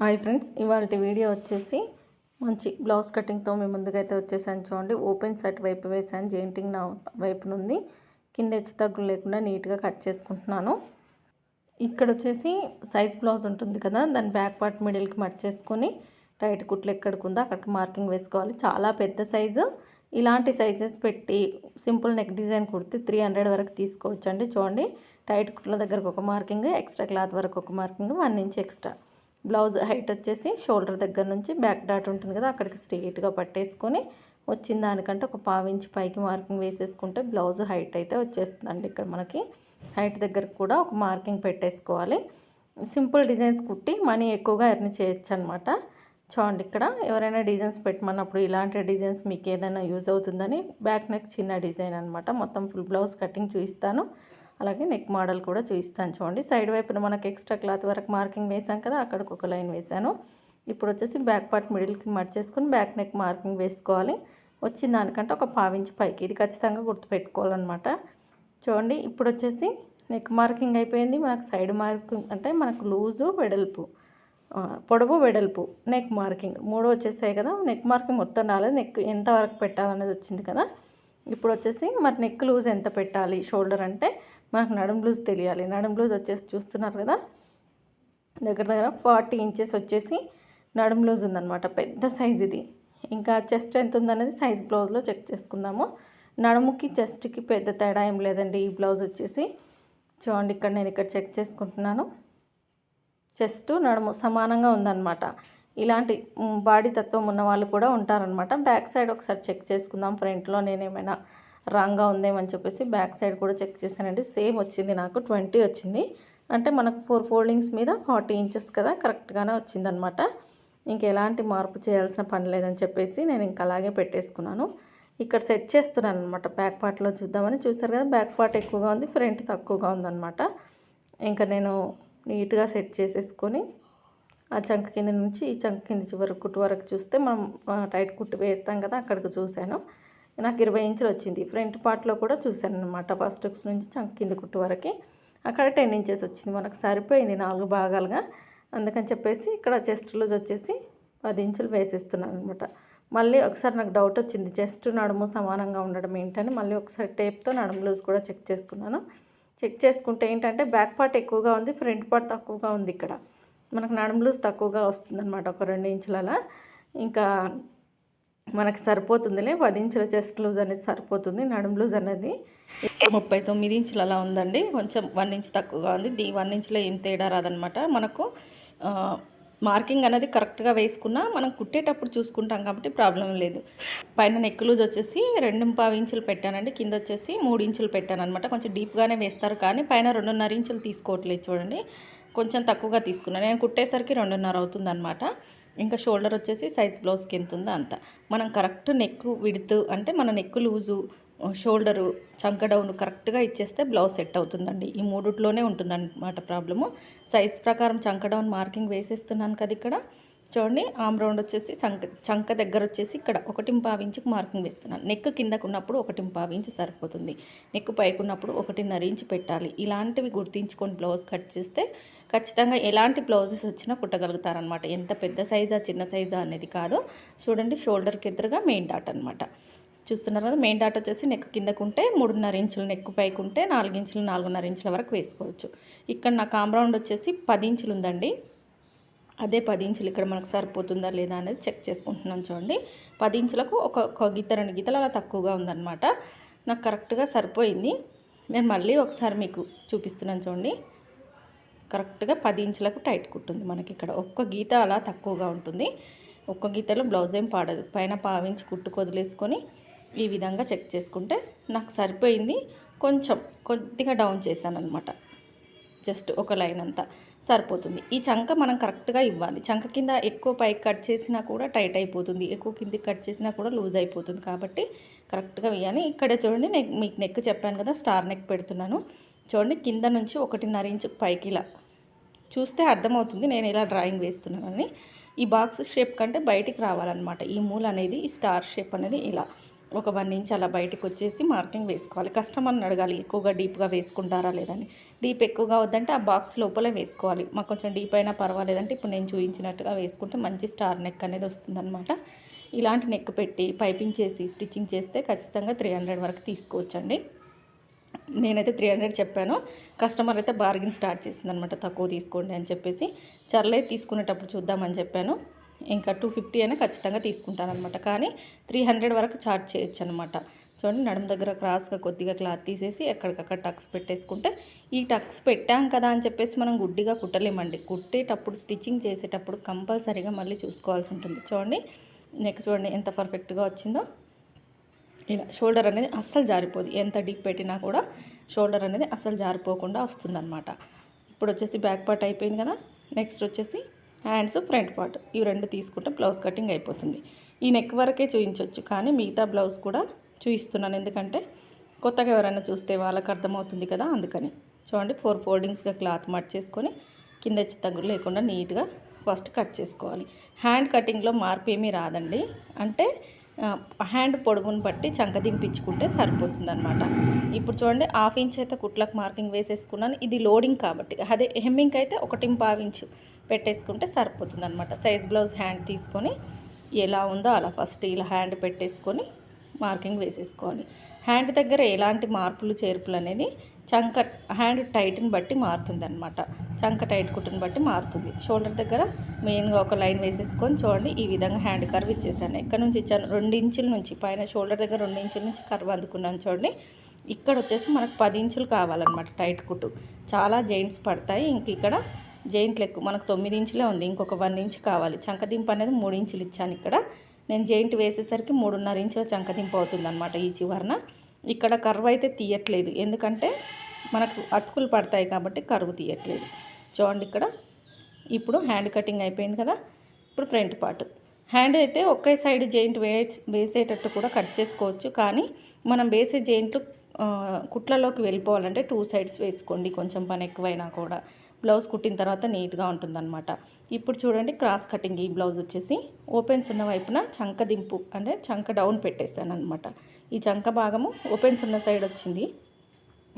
Hi friends ఇవాళ video వచ్చేసి మంచి బ్లౌజ్ కటింగ్తో మేము ముందుకైతే వచ్చేసాను చూడండి. ఓపెన్ సెట్ వైపు వేసాను జెయింటింగ్ నా వైపు నుండి. కింద హెచ్చు తగ్గులు లేకుండా నీట్గా కట్ చేసుకుంటున్నాను. ఇక్కడ వచ్చేసి సైజ్ బ్లౌజ్ ఉంటుంది కదా దాని బ్యాక్ పార్ట్ మిడిల్కి మట్ చేసుకొని టైట్ కుట్లు ఎక్కడికి ఉందో అక్కడికి మార్కింగ్ వేసుకోవాలి. చాలా పెద్ద సైజు. ఇలాంటి సైజెస్ పెట్టి సింపుల్ నెక్ డిజైన్ కుడితే త్రీ హండ్రెడ్ వరకు తీసుకోవచ్చండి చూడండి. టైట్ కుట్ల దగ్గరకు ఒక మార్కింగ్ ఎక్స్ట్రా క్లాత్ వరకు ఒక marking one inch extra. Blouse height వచ్చేసి షోల్డర్ దగ్గర నుంచి బ్యాక్ డాట్ ఉంటుంది కదా అక్కడికి స్ట్రెయిట్గా పట్టేసుకొని వచ్చిన దానికంటే ఒక పావు పైకి మార్కింగ్ వేసేసుకుంటే బ్లౌజ్ హైట్ అయితే వచ్చేస్తుందండి ఇక్కడ మనకి. హైట్ దగ్గరకు కూడా ఒక మార్కింగ్ పెట్టేసుకోవాలి. సింపుల్ డిజైన్స్ కుట్టి మనీ ఎక్కువగా ఎర్న్ చేయొచ్చు అనమాట చూడండి ఇక్కడ ఎవరైనా డిజైన్స్ పెట్టమన్నప్పుడు ఇలాంటి డిజైన్స్ మీకు ఏదైనా యూజ్ అవుతుందని బ్యాక్ నెక్ చిన్న డిజైన్ అనమాట మొత్తం ఫుల్ బ్లౌజ్ కటింగ్ చూపిస్తాను. అలాగే నెక్ మోడల్ కూడా చూపిస్తాను చూడండి. సైడ్ వైపున మనకు ఎక్స్ట్రా క్లాత్ వరకు మార్కింగ్ వేసాం కదా అక్కడికి ఒక లైన్ వేసాను ఇప్పుడు వచ్చేసి బ్యాక్ పార్ట్ మిడిల్కి మట్ చేసుకుని బ్యాక్ నెక్ మార్కింగ్ వేసుకోవాలి. వచ్చిన దానికంటే ఒక పావించి పైకి. ఇది ఖచ్చితంగా గుర్తుపెట్టుకోవాలన్నమాట. చూడండి ఇప్పుడు వచ్చేసి నెక్ మార్కింగ్ అయిపోయింది. మనకు సైడ్ మార్కింగ్ అంటే మనకు లూజు వెడల్పు పొడవు వెడల్పు నెక్ మార్కింగ్ మూడు వచ్చేసాయి కదా. నెక్ మార్కింగ్ మొత్తం రాలేదు. నెక్ ఎంత వరకు పెట్టాలనేది వచ్చింది కదా. ఇప్పుడు వచ్చేసి మరి నెక్ లూజ్ ఎంత పెట్టాలి? షోల్డర్ అంటే మనకు నడుం లూజ్ తెలియాలి. నడుం లూజ్ వచ్చేసి చూస్తున్నారు కదా? దగ్గర దగ్గర ఫార్టీ ఇంచెస్ వచ్చేసి నడుం లూజ్ ఉందన్నమాట. పెద్ద సైజ్ ఇది. ఇంకా చెస్ట్ ఎంత ఉందనేది సైజ్ బ్లౌజ్లో చెక్ చేసుకుందాము. నడుముకి చెస్ట్కి పెద్ద తేడా ఏం లేదండి. ఈ బ్లౌజ్ వచ్చేసి చూడండి ఇక్కడ నేను ఇక్కడ చెక్ చేసుకుంటున్నాను. చెస్ట్ నడుము సమానంగా ఉందన్నమాట. ఇలాంటి బాడీ తత్వం ఉన్న వాళ్ళు కూడా ఉంటారనమాట బ్యాక్ సైడ్ ఒకసారి చెక్ చేసుకుందాం. ఫ్రంట్లో నేనేమైనా రాంగ్గా ఉందేమని చెప్పేసి బ్యాక్ సైడ్ కూడా చెక్ చేశానండి. సేమ్ వచ్చింది నాకు ట్వంటీ వచ్చింది. అంటే మనకు ఫోర్ ఫోల్డింగ్స్ మీద ఫార్టీ ఇంచెస్ కదా కరెక్ట్గానే వచ్చిందనమాట. అనమాట ఇంకెలాంటి మార్పు చేయాల్సిన పని లేదని చెప్పేసి నేను ఇంకా అలాగే పెట్టేసుకున్నాను. ఇక్కడ సెట్ చేస్తున్నాను అనమాట బ్యాక్ పార్ట్లో చూద్దామని చూసారు కదా బ్యాక్ పార్ట్ ఎక్కువగా ఉంది ఫ్రంట్ తక్కువగా ఉందన్నమాట ఇంకా నేను నీట్గా సెట్ చేసేసుకొని ఆ చంక కింద నుంచి ఈ చంక కింద చివరి కుట్టు వరకు చూస్తే మనం టైట్ కుట్టు వేస్తాం కదా అక్కడికి చూశాను. నాకు ఇరవై ఇంచులు వచ్చింది. ఫ్రంట్ పార్ట్లో కూడా చూశాను అనమాట ఫస్ట్ హుక్స్ నుంచి చంక కింద కుట్టు వరకు. అక్కడ టెన్ ఇంచెస్ వచ్చింది. మనకు సరిపోయింది నాలుగు భాగాలుగా. అందుకని చెప్పేసి ఇక్కడ చెస్ట్ లూజ్ వచ్చేసి పది ఇంచులు వేసేస్తున్నాను అనమాట మళ్ళీ ఒకసారి నాకు డౌట్ వచ్చింది. చెస్ట్ నడుము సమానంగా ఉండడం ఏంటని మళ్ళీ ఒకసారి టేప్తో నడుము లూజ్ కూడా చెక్ చేసుకున్నాను. చెక్ చేసుకుంటే ఏంటంటే బ్యాక్ పార్ట్ ఎక్కువగా ఉంది ఫ్రంట్ పార్ట్ తక్కువగా ఉంది ఇక్కడ. మనకు నడుము లూజ్ తక్కువగా వస్తుందన్నమాట ఒక రెండు ఇంచులలా. ఇంకా మనకి సరిపోతుందిలే. పది ఇంచుల చెస్ట్ లూజ్ అనేది సరిపోతుంది నడుం లూజ్ అనేది. ముప్పై తొమ్మిది ఇంచులు అలా ఉందండి. కొంచెం వన్ ఇంచ్ తక్కువగా ఉంది. దీ వన్ ఇంచులో ఏం తేడా రాదనమాట మనకు మార్కింగ్ అనేది కరెక్ట్గా వేసుకున్నా మనం కుట్టేటప్పుడు చూసుకుంటాం కాబట్టి ప్రాబ్లం లేదు. పైన నెక్ లూజ్ వచ్చేసి రెండు పావు ఇంచులు పెట్టానండి. కింద వచ్చేసి మూడు ఇంచులు పెట్టాను అనమాట కొంచెం డీప్గానే వేస్తారు కానీ పైన రెండున్నర ఇంచులు తీసుకోవట్లేదు చూడండి. కొంచెం తక్కువగా తీసుకున్నాను నేను కుట్టేసరికి రెండున్నర అవుతుంది అనమాట ఇంకా షోల్డర్ వచ్చేసి సైజ్ బ్లౌజ్కి ఎంత ఉందో అంత. మనం కరెక్ట్ నెక్ విడుతు అంటే మన నెక్ లూజు షోల్డరు చంక డౌన్ కరెక్ట్గా ఇచ్చేస్తే బ్లౌజ్ సెట్ అవుతుందండి. ఈ మూడుట్లోనే ఉంటుందన్నమాట ప్రాబ్లము. సైజ్ ప్రకారం చంక డౌన్ మార్కింగ్ వేసేస్తున్నాను కదా ఇక్కడ. చూడండి ఆమ్ రౌండ్ వచ్చేసి చంక చంక దగ్గర వచ్చేసి ఇక్కడ ఒకటి ఇంచుకు మార్కింగ్ వేస్తున్నాను. నెక్ కిందకు ఉన్నప్పుడు ఒకటి ఇంచు సరిపోతుంది. నెక్ పైకి ఉన్నప్పుడు ఒకటిన్నర ఇంచు పెట్టాలి. ఇలాంటివి గుర్తించుకొని బ్లౌజ్ కట్ చేస్తే ఖచ్చితంగా ఎలాంటి బ్లౌజెస్ వచ్చినా కుట్టగలుగుతారనమాట ఎంత పెద్ద సైజా చిన్న సైజా అనేది కాదు. చూడండి షోల్డర్కి ఎదురుగా మెయిన్ డాట్ అనమాట చూస్తున్నారు కదా మెయిన్ డాట్ వచ్చేసి నెక్ కిందకు ఉంటే మూడున్నర ఇంచులు నెక్ పైకి ఉంటే నాలుగు ఇంచులు నాలుగున్నర ఇంచుల వరకు వేసుకోవచ్చు. ఇక్కడ నా కాంబ్రౌండ్ వచ్చేసి పది ఇంచులు ఉందండి. అదే పది ఇంచులు ఇక్కడ మనకు సరిపోతుందా లేదా అనేది చెక్ చేసుకుంటున్నాను చూడండి. పది ఇంచులకు ఒక ఒక గీత రెండు గీతలు అలా తక్కువగా ఉందన్నమాట. నాకు కరెక్ట్గా సరిపోయింది. నేను మళ్ళీ ఒకసారి మీకు చూపిస్తున్నాను చూడండి. కరెక్ట్గా పది ఇంచులకు టైట్ కుట్టుంది మనకి ఇక్కడ. ఒక్క గీత అలా తక్కువగా ఉంటుంది. ఒక్క గీతలో బ్లౌజ్ ఏం పాడదు. పైన పావించి కుట్టు కొదిలేసుకొని ఈ విధంగా చెక్ చేసుకుంటే నాకు సరిపోయింది. కొంచెం కొద్దిగా డౌన్ చేశాను అనమాట జస్ట్ ఒక లైన్ అంతా సరిపోతుంది. ఈ చంక మనం కరెక్ట్గా ఇవ్వాలి. చంక కింద ఎక్కువ పైకి కట్ చేసినా కూడా టైట్ అయిపోతుంది. ఎక్కువ కిందకి కట్ చేసినా కూడా లూజ్ అయిపోతుంది. కాబట్టి కరెక్ట్గా వేయాలి. ఇక్కడ చూడండి నెక్ మీకు నెక్ చెప్పాను కదా స్టార్ నెక్ పెడుతున్నాను. చూడండి కింద నుంచి ఒకటిన్నర ఇంచు పైకి ఇలా. చూస్తే అర్థమవుతుంది నేను ఇలా డ్రాయింగ్ వేస్తున్నానని. ఈ బాక్స్ షేప్ కంటే బయటికి రావాలన్నమాట. ఈ మూల అనేది ఈ స్టార్ షేప్ అనేది ఇలా ఒక వన్ ఇంచ్ అలా బయటకు వచ్చేసి మార్కింగ్ వేసుకోవాలి. కస్టమర్ని అడగాలి ఎక్కువగా డీప్గా వేసుకుంటారా లేదని. డీప్ ఎక్కువగా వద్దంటే ఆ బాక్స్ లోపలే వేసుకోవాలి. మాకు కొంచెం డీప్ అయినా పర్వాలేదంటే ఇప్పుడు నేను చూపించినట్టుగా వేసుకుంటే మంచి స్టార్ నెక్ అనేది వస్తుందన్నమాట. ఇలాంటి నెక్ పెట్టి పైపింగ్ చేసి స్టిచ్చింగ్ చేస్తే ఖచ్చితంగా త్రీ హండ్రెడ్ వరకు తీసుకోవచ్చండి. నేనైతే త్రీ హండ్రెడ్ చెప్పాను. కస్టమర్ అయితే బార్గెన్ స్టార్ట్ చేసింది అనమాట తక్కువ తీసుకోండి అని చెప్పేసి. చర్లే తీసుకునేటప్పుడు చూద్దామని చెప్పాను. ఇంకా టూ ఫిఫ్టీ అయినా ఖచ్చితంగా తీసుకుంటానమాట కానీ త్రీ హండ్రెడ్ వరకు ఛార్జ్ చేయొచ్చు అనమాట చూడండి నడుము దగ్గర క్రాస్గా కొద్దిగా క్లాత్ తీసేసి ఎక్కడికక్కడ టక్స్ పెట్టేసుకుంటే ఈ టక్స్ పెట్టాం కదా అని చెప్పేసి మనం గుడ్డిగా కుట్టలేమండి. కుట్టేటప్పుడు స్టిచ్చింగ్ చేసేటప్పుడు కంపల్సరీగా మళ్ళీ చూసుకోవాల్సి ఉంటుంది. చూడండి నెక్ చూడండి ఎంత పర్ఫెక్ట్గా వచ్చిందో. ఇలా షోల్డర్ అనేది అస్సలు జారిపోదు. ఎంత డిప్ పెట్టినా కూడా షోల్డర్ అనేది అస్సలు జారిపోకుండా వస్తుందన్నమాట. ఇప్పుడు వచ్చేసి బ్యాక్ పార్ట్ అయిపోయింది కదా. నెక్స్ట్ వచ్చేసి హ్యాండ్స్ ఫ్రంట్ పార్ట్. ఇవి రెండు తీసుకుంటే బ్లౌజ్ కటింగ్ అయిపోతుంది. ఈ నెక్ వరకే చూపించవచ్చు కానీ మిగతా బ్లౌజ్ కూడా చూపిస్తున్నాను ఎందుకంటే కొత్తగా ఎవరైనా చూస్తే వాళ్ళకి అర్థమవుతుంది కదా అందుకని. చూడండి ఫోర్ ఫోల్డింగ్స్గా క్లాత్ మట్ చేసుకొని కింద వచ్చి తగ్గులు లేకుండా నీట్గా ఫస్ట్ కట్ చేసుకోవాలి. హ్యాండ్ కటింగ్లో మార్పు ఏమీ రాదండి. అంటే హ్యాండ్ పొడుగును బట్టి చంక దింపించుకుంటే సరిపోతుంది అనమాట ఇప్పుడు చూడండి హాఫ్ ఇంచ్ అయితే కుట్లకు మార్కింగ్ వేసేసుకున్నాను. ఇది లోడింగ్ కాబట్టి అదే హెమ్మింగ్ అయితే ఒకటి పావు ఇంచు పెట్టేసుకుంటే సరిపోతుంది అనమాట సైజ్ బ్లౌజ్ హ్యాండ్ తీసుకొని ఎలా ఉందో అలా ఫస్ట్ ఇలా హ్యాండ్ పెట్టేసుకొని మార్కింగ్ వేసేసుకోవాలి. హ్యాండ్ దగ్గర ఎలాంటి మార్పులు చేర్పులు అనేది చంక హ్యాండ్ టైట్ని బట్టి మారుతుంది అనమాట చంక టైట్ కుట్టుని బట్టి మారుతుంది. షోల్డర్ దగ్గర మెయిన్గా ఒక లైన్ వేసేసుకొని చూడండి. ఈ విధంగా హ్యాండ్ కర్వ్ ఇచ్చేసాను. ఎక్కడ నుంచి ఇచ్చాను? రెండు ఇంచుల నుంచి. పైన షోల్డర్ దగ్గర రెండు ఇంచుల నుంచి కర్వ్ అందుకున్నాను చూడండి. ఇక్కడ వచ్చేసి మనకు పది ఇంచులు కావాలన్నమాట టైట్ కుట్టు. చాలా జెయింట్స్ పడతాయి. ఇంక ఇక్కడ జెయింట్ ఎక్కువ. మనకు తొమ్మిది ఇంచులే ఉంది. ఇంకొక వన్ ఇంచ్ కావాలి. చంకదింపు అనేది మూడు ఇంచులు ఇచ్చాను ఇక్కడ. నేను జెయింట్ వేసేసరికి మూడున్నర ఇంచుల చంకదింపు అవుతుంది అనమాట ఈ చివరన. ఇక్కడ కర్వ్ అయితే తీయట్లేదు. ఎందుకంటే మనకు అతుకులు పడతాయి కాబట్టి కరువు తీయట్లేదు. చూడండి ఇక్కడ. ఇప్పుడు హ్యాండ్ కటింగ్ అయిపోయింది కదా. ఇప్పుడు ఫ్రంట్ పార్ట్. హ్యాండ్ అయితే ఒకే సైడ్ జెయింట్ వే వేసేటట్టు కూడా కట్ చేసుకోవచ్చు. కానీ మనం వేసే జెయింట్లు కుట్లలోకి వెళ్ళిపోవాలంటే టూ సైడ్స్ వేసుకోండి. కొంచెం పని ఎక్కువైనా కూడా. బ్లౌజ్ కుట్టిన తర్వాత నీట్గా ఉంటుందన్నమాట. ఇప్పుడు చూడండి క్రాస్ కటింగ్. ఈ బ్లౌజ్ వచ్చేసి ఓపెన్స్ ఉన్న వైపున చంక దింపు అంటే చంక డౌన్ పెట్టేశాను అనమాట ఈ చంక భాగము ఓపెన్స్ ఉన్న సైడ్ వచ్చింది.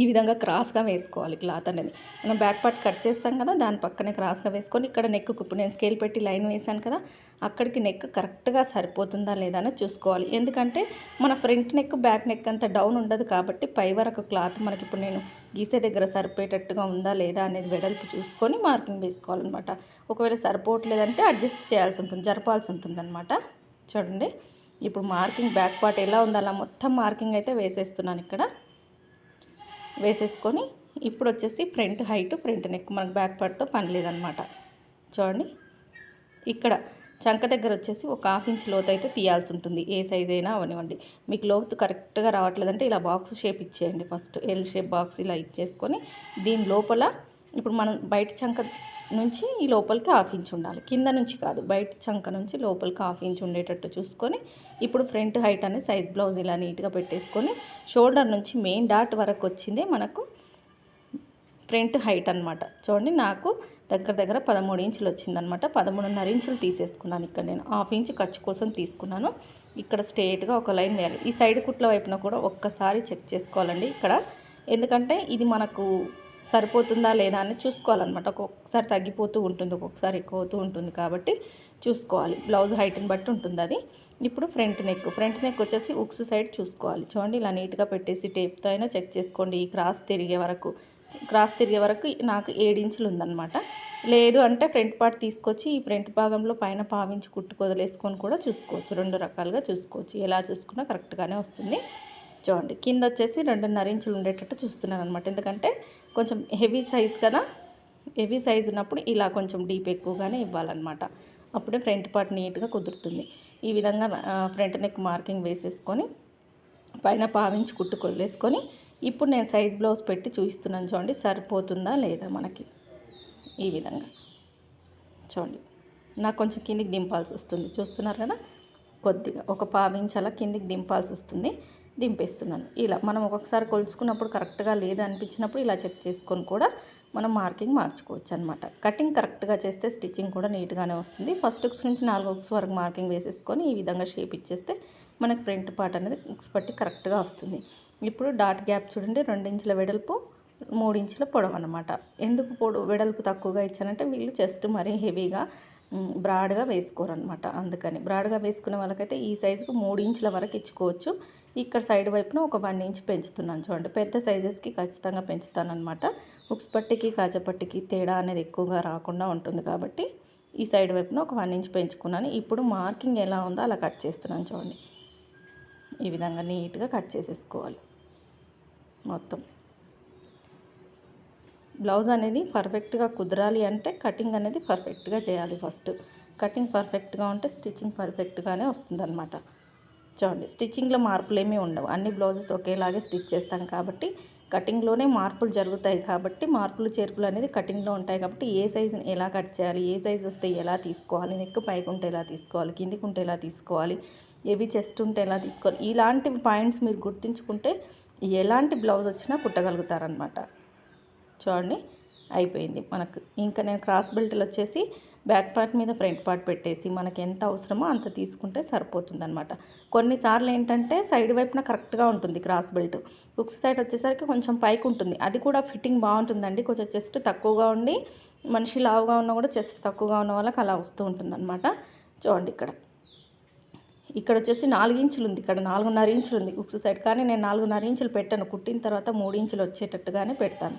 ఈ విధంగా క్రాస్గా వేసుకోవాలి క్లాత్ అనేది. మనం బ్యాక్ పార్ట్ కట్ చేస్తాం కదా దాని పక్కనే క్రాస్గా వేసుకొని ఇక్కడ నెక్కు ఇప్పుడు నేను స్కేల్ పెట్టి లైన్ వేసాను కదా అక్కడికి నెక్ కరెక్ట్గా సరిపోతుందా లేదా అని చూసుకోవాలి. ఎందుకంటే మన ఫ్రంట్ నెక్ బ్యాక్ నెక్ అంత డౌన్ ఉండదు కాబట్టి పై వరకు క్లాత్ మనకి ఇప్పుడు నేను గీసే దగ్గర సరిపోయేటట్టుగా ఉందా లేదా అనేది వెడల్పు చూసుకొని మార్కింగ్ వేసుకోవాలన్నమాట. ఒకవేళ సరిపోవట్లేదంటే అడ్జస్ట్ చేయాల్సి ఉంటుంది జరపాల్సి ఉంటుంది చూడండి. ఇప్పుడు మార్కింగ్ బ్యాక్ పార్ట్ ఎలా ఉందో అలా మొత్తం మార్కింగ్ అయితే వేసేస్తున్నాను ఇక్కడ. వేసేసుకొని ఇప్పుడు వచ్చేసి ఫ్రంట్ హైట్ ఫ్రంట్ నెక్ మనకు బ్యాక్ పార్ట్తో పని లేదనమాట. చూడండి ఇక్కడ చంక దగ్గర వచ్చేసి ఒక హాఫ్ ఇంచ్ లోతు అయితే తీయాల్సి ఉంటుంది. ఏ సైజ్ అయినా అవనివ్వండి. మీకు లోతు కరెక్ట్గా రావట్లేదంటే ఇలా బాక్స్ షేప్ ఇచ్చేయండి ఫస్ట్. ఎల్ షేప్ బాక్స్ ఇలా ఇచ్చేసుకొని దీని లోపల ఇప్పుడు మనం బయట చంక నుంచి ఈ లోపలికి హాఫ్ ఇంచ్ ఉండాలి. కింద నుంచి కాదు బయట చంక నుంచి లోపలికి హాఫ్ ఇంచ్ ఉండేటట్టు చూసుకొని ఇప్పుడు ఫ్రంట్ హైట్ అనేది సైజ్ బ్లౌజ్ ఇలా నీట్గా పెట్టేసుకొని షోల్డర్ నుంచి మెయిన్ డాట్ వరకు వచ్చిందే మనకు ఫ్రంట్ హైట్ అనమాట చూడండి నాకు దగ్గర దగ్గర పదమూడు ఇంచులు వచ్చిందనమాట పదమూడున్నర ఇంచులు తీసేసుకున్నాను ఇక్కడ నేను. హాఫ్ ఇంచ్ ఖర్చు కోసం తీసుకున్నాను. ఇక్కడ స్ట్రేట్గా ఒక లైన్ వేయాలి. ఈ సైడ్ కుట్ల వైపున కూడా ఒక్కసారి చెక్ చేసుకోవాలండి ఇక్కడ. ఎందుకంటే ఇది మనకు సరిపోతుందా లేదా అని చూసుకోవాలన్నమాట. ఒక్కొక్కసారి తగ్గిపోతూ ఉంటుంది ఒక్కొక్కసారి ఎక్కువ అవుతూ ఉంటుంది కాబట్టి చూసుకోవాలి. బ్లౌజ్ హైట్ని బట్టి ఉంటుంది అది ఇప్పుడు ఫ్రంట్ నెక్ ఫ్రంట్ నెక్ వచ్చేసి ఉక్స్ సైడ్ చూసుకోవాలి. చూడండి ఇలా నీట్గా పెట్టేసి టేప్తో అయినా చెక్ చేసుకోండి. ఈ క్రాస్ తిరిగే వరకు క్రాస్ తిరిగే వరకు నాకు ఏడించులు ఉందన్నమాట. లేదు అంటే ఫ్రంట్ పార్ట్ తీసుకొచ్చి ఈ ఫ్రంట్ భాగంలో పైన పావించి కుట్టుకొదలేసుకొని కూడా చూసుకోవచ్చు. రెండు రకాలుగా చూసుకోవచ్చు. ఎలా చూసుకున్నా కరెక్ట్గానే వస్తుంది. చూడండి కింద వచ్చేసి రెండున్నర ఇంచులు ఉండేటట్టు చూస్తున్నాను అనమాట ఎందుకంటే కొంచెం హెవీ సైజ్ కదా హెవీ సైజ్ ఉన్నప్పుడు ఇలా కొంచెం డీప్ ఎక్కువగానే ఇవ్వాలన్నమాట. అప్పుడే ఫ్రంట్ పార్ట్ నీట్గా కుదురుతుంది. ఈ విధంగా ఫ్రంట్ నెక్ మార్కింగ్ వేసేసుకొని పైన పావించి కుట్టు కొదిలేసుకొని ఇప్పుడు నేను సైజ్ బ్లౌజ్ పెట్టి చూపిస్తున్నాను చూడండి సరిపోతుందా లేదా మనకి? ఈ విధంగా. చూడండి నాకు కొంచెం కిందికి దింపాల్సి వస్తుంది. చూస్తున్నారు కదా కొద్దిగా ఒక పావించి అలా కిందికి దింపాల్సి వస్తుంది. దింపేస్తున్నాను. ఇలా మనం ఒక్కొక్కసారి కొలుచుకున్నప్పుడు కరెక్ట్గా లేదు అనిపించినప్పుడు ఇలా చెక్ చేసుకొని కూడా మనం మార్కింగ్ మార్చుకోవచ్చు అనమాట కటింగ్ కరెక్ట్గా చేస్తే స్టిచ్చింగ్ కూడా నీట్గానే వస్తుంది. ఫస్ట్ హుక్స్ నుంచి నాలుగు హుక్స్ వరకు మార్కింగ్ వేసేసుకొని ఈ విధంగా షేప్ ఇచ్చేస్తే మనకు ప్రింట్ పార్ట్ అనేది ఉక్స్ పట్టి కరెక్ట్గా వస్తుంది. ఇప్పుడు డాట్ గ్యాప్ చూడండి రెండు ఇంచుల వెడల్పు మూడు ఇంచుల పొడవు అనమాట ఎందుకు పొడవు వెడల్పు తక్కువగా ఇచ్చానంటే వీళ్ళు చెస్ట్ మరీ హెవీగా బ్రాడ్గా వేసుకోరు అనమాట అందుకని బ్రాడ్గా వేసుకునే వాళ్ళకైతే ఈ సైజుకు మూడు ఇంచుల వరకు ఇచ్చుకోవచ్చు. ఇక్కడ సైడ్ వైపున ఒక వన్ ఇంచ్ పెంచుతున్నాను చూడండి. పెద్ద సైజెస్కి ఖచ్చితంగా పెంచుతాను అనమాట ఉక్స్ పట్టికి కాజపట్టికి తేడా అనేది ఎక్కువగా రాకుండా ఉంటుంది కాబట్టి ఈ సైడ్ వైపున ఒక వన్ ఇంచ్ పెంచుకున్నాను. ఇప్పుడు మార్కింగ్ ఎలా ఉందో అలా కట్ చేస్తున్నాను చూడండి. ఈ విధంగా నీట్గా కట్ చేసేసుకోవాలి మొత్తం. బ్లౌజ్ అనేది పర్ఫెక్ట్గా కుదరాలి అంటే కటింగ్ అనేది పర్ఫెక్ట్గా చేయాలి ఫస్ట్. కటింగ్ పర్ఫెక్ట్గా ఉంటే స్టిచ్చింగ్ పర్ఫెక్ట్గానే వస్తుందన్నమాట. చూడండి స్టిచ్చింగ్లో మార్పులు ఏమీ ఉండవు. అన్ని బ్లౌజెస్ ఒకేలాగే స్టిచ్ చేస్తాం కాబట్టి కటింగ్లోనే మార్పులు జరుగుతాయి కాబట్టి మార్పులు చేర్పులు అనేది కటింగ్లో ఉంటాయి కాబట్టి ఏ సైజుని ఎలా కట్ చేయాలి ఏ సైజు వస్తే ఎలా తీసుకోవాలి నెక్ పైకి ఉంటే ఎలా తీసుకోవాలి కిందికి ఉంటే ఎలా తీసుకోవాలి ఏవి చెస్ట్ ఉంటే ఎలా తీసుకోవాలి ఇలాంటి పాయింట్స్ మీరు గుర్తుంచుకుంటే ఎలాంటి బ్లౌజ్ వచ్చినా కుట్టగలుగుతారనమాట చూడండి అయిపోయింది. మనకు ఇంకా నేను క్రాస్ బెల్ట్లు వచ్చేసి బ్యాక్ పార్ట్ మీద ఫ్రంట్ పార్ట్ పెట్టేసి మనకి ఎంత అవసరమో అంత తీసుకుంటే సరిపోతుంది అనమాట కొన్నిసార్లు ఏంటంటే సైడ్ వైపున కరెక్ట్గా ఉంటుంది క్రాస్ బెల్ట్ హుక్స్ సైడ్ వచ్చేసరికి కొంచెం పైకి ఉంటుంది. అది కూడా ఫిట్టింగ్ బాగుంటుందండి. కొంచెం చెస్ట్ తక్కువగా ఉండి మనిషి లావుగా ఉన్నా కూడా చెస్ట్ తక్కువగా ఉన్న వాళ్ళకి అలా వస్తూ ఉంటుంది అనమాట చూడండి ఇక్కడ. ఇక్కడ వచ్చేసి నాలుగు ఇంచులు ఉంది. ఇక్కడ నాలుగున్నర ఇంచులు ఉంది ఉక్స్ సైడ్ కానీ నేను నాలుగున్నర ఇంచులు పెట్టాను. కుట్టిన తర్వాత మూడు ఇంచులు వచ్చేటట్టుగానే పెడతాను.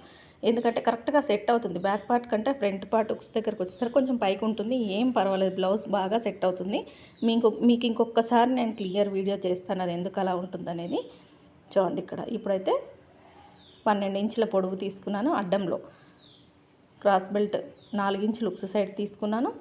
ఎందుకంటే కరెక్ట్గా సెట్ అవుతుంది. బ్యాక్ పార్ట్ కంటే ఫ్రంట్ పార్ట్ ఉక్స్ దగ్గరకు వచ్చేసరికి కొంచెం పైకి ఉంటుంది. ఏం పర్వాలేదు. బ్లౌజ్ బాగా సెట్ అవుతుంది. మీకు మీకు ఇంకొకసారి నేను క్లియర్ వీడియో చేస్తాను. అది ఎందుకు అలా ఉంటుందనేది. చూడండి ఇక్కడ. ఇప్పుడైతే పన్నెండు ఇంచుల పొడవు తీసుకున్నాను. అడ్డంలో. క్రాస్ బెల్ట్ నాలుగు ఇంచులు ఉక్స్ సైడ్ తీసుకున్నాను.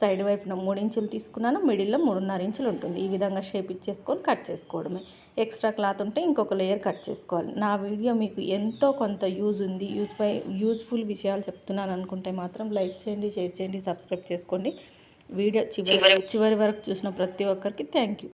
సైడ్ వైపున మూడు ఇంచులు తీసుకున్నాను మిడిల్లో మూడున్నర ఇంచులు ఉంటుంది. ఈ విధంగా షేప్ ఇచ్చేసుకొని కట్ చేసుకోవడమే. ఎక్స్ట్రా క్లాత్ ఉంటే ఇంకొక లేయర్ కట్ చేసుకోవాలి. నా వీడియో మీకు ఎంతో కొంత యూజ్ ఉంది. యూజ్ పై యూజ్ఫుల్ విషయాలు చెప్తున్నాను అనుకుంటే మాత్రం లైక్ చేయండి షేర్ చేయండి సబ్స్క్రైబ్ చేసుకోండి. వీడియో చివరి చివరి వరకు చూసిన ప్రతి ఒక్కరికి థ్యాంక్ యూ.